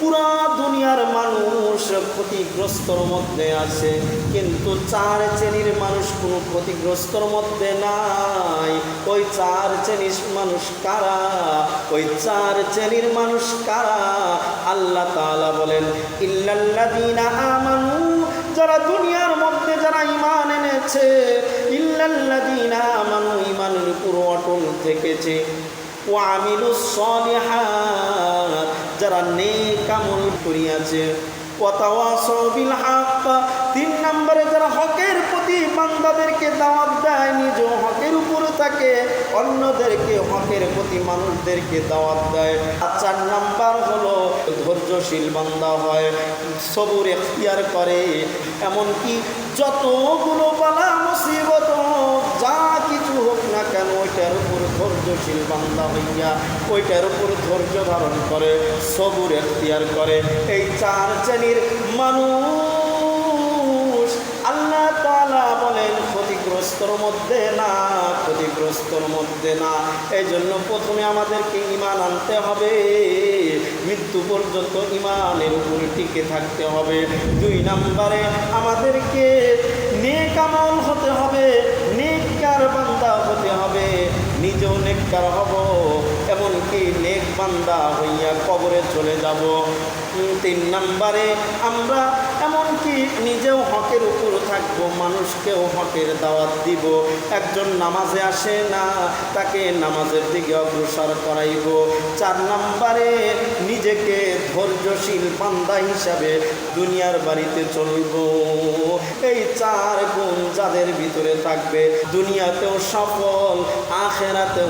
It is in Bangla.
পুরা দুনিয়ার মানুষ ক্ষতিগ্রস্তর মধ্যে আছে, কিন্তু চার শ্রেণির মানুষ কোনো ক্ষতিগ্রস্তর মধ্যে নাই। ওই চার শ্রেণির মানুষ কারা? ওই চার শ্রেণির মানুষ কারা? আল্লাহ তাআলা বলেন, ইল্লাল্লাযীনা আমানু যারা দুনিয়ার মধ্যে যারা ইমান এনেছে, ইল্লাল্লাযীনা আমানু ইমানের উপর অটল থেকেছে। ওয়ামিলুস সলিহাত যারা নেক আমল করিয়াছে তিন নম্বরে যারা হকের প্রতি বান্দাদেরকে দাওয়াত দেয়, নিজ হকের উপরে থাকে অন্যদেরকে হকের প্রতি মানুষদেরকে দাওয়াত দেয়। আর চার নাম্বার হলো, ধৈর্যশীল বান্দা হয়, সবুর এখতিয়ার করে, এমনকি যতগুলো ওইটার উপর ধৈর্যশীল বান্দা হইয়া, ওইটার উপর ধৈর্য ধারণ করে, সবুর এখতিয়ার করে। এই চার শ্রেণির মানুষ আল্লাহ তাআলা বলেন, ক্ষতিগ্রস্তর মধ্যে না, ক্ষতিগ্রস্তর মধ্যে না। এই জন্য প্রথমে আমাদেরকে ইমান আনতে হবে। মৃত্যু পর্যন্ত ইমানের উপরে টিকে থাকতে হবে। দুই নম্বরে আমাদেরকে নেক আমল হতে হবে নেককার বান্দা হতে হবে নিজেও নেককার হব? এমনকি নেক বান্দা হইয়া কবরে চলে যাব। তিন নম্বরে আমরা এমনকি নিজেও হকের উপর থাকব, মানুষকেও হকের দাওয়াত দিব। একজন নামাজে আসে না, তাকে নামাজের দিকে অগ্রসর করাইব। চার নম্বরে নিজেকে ধৈর্যশীল বান্দা হিসাবে দুনিয়ার বাড়িতে চলব। এই চার গুণ যাদের ভিতরে থাকবে দুনিয়াতেও সফল আখেরাতেও